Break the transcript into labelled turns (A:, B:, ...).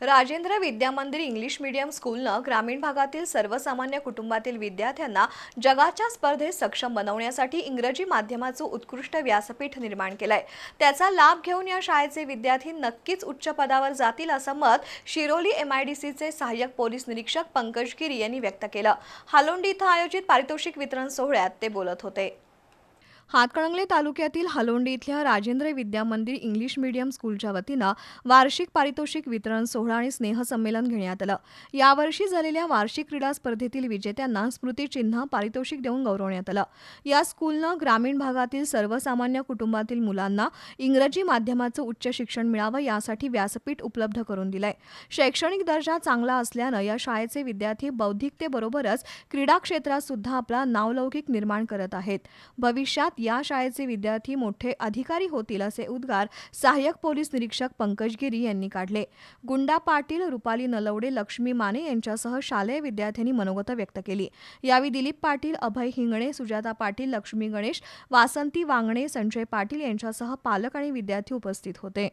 A: Rajendra Vidyamandir English medium स्कूलनं ग्रामीण भागातील सर्वसामान्य कुटुंबातील विद्यार्थ्यांना जगाच्या स्पर्धेत सक्षम बनवण्यासाठी इंग्रजी माध्यमाचं उत्कृष्ट व्यासपीठ निर्माण केलंय. त्याचा लाभ घेऊन या शाळेचे विद्यार्थी नक्कीच उच्च पदावर जातील असं मत शिरोली एमआयडीसीचे सहाय्यक पोलीस निरीक्षक पंकज गिरी यांनी व्यक्त केलं. हालोंडी इथं आयोजित पारितोषिक वितरण सोहळ्यात ते बोलत होते. हातकणंगले तालुक्यातील हलोंडी इथल्या राजेंद्र विद्या मंदिर इंग्लिश मीडियम स्कूलच्या वतीनं वार्षिक पारितोषिक वितरण सोहळा आणि स्नेहसंमेलन घेण्यात आलं. यावर्षी झालेल्या वार्षिक क्रीडा स्पर्धेतील विजेत्यांना स्मृतिचिन्ह पारितोषिक देऊन गौरवण्यात आलं. या स्कूलनं ग्रामीण भागातील सर्वसामान्य कुटुंबातील मुलांना इंग्रजी माध्यमाचं उच्च शिक्षण मिळावं यासाठी व्यासपीठ उपलब्ध करून दिलंय. शैक्षणिक दर्जा चांगला असल्यानं या शाळेचे विद्यार्थी बौद्धिकतेबरोबरच क्रीडा क्षेत्रात सुद्धा आपला नावलौकिक निर्माण करत आहेत. भविष्यात या शाळेचे विद्यार्थी मोठे अधिकारी होतील असे उद्गार सहाय्यक पोलीस निरीक्षक पंकज गिरी यांनी काढले. गुंडा पाटील रुपाली नलवडे लक्ष्मी माने यांच्यासह शालेय विद्यार्थ्यांनी मनोगत व्यक्त केली. यावेळी दिलीप पाटील अभय हिंगणे सुजाता पाटील लक्ष्मी गणेश वासंती वांगणे संजय पाटील यांच्यासह पालक आणि विद्यार्थी उपस्थित होते.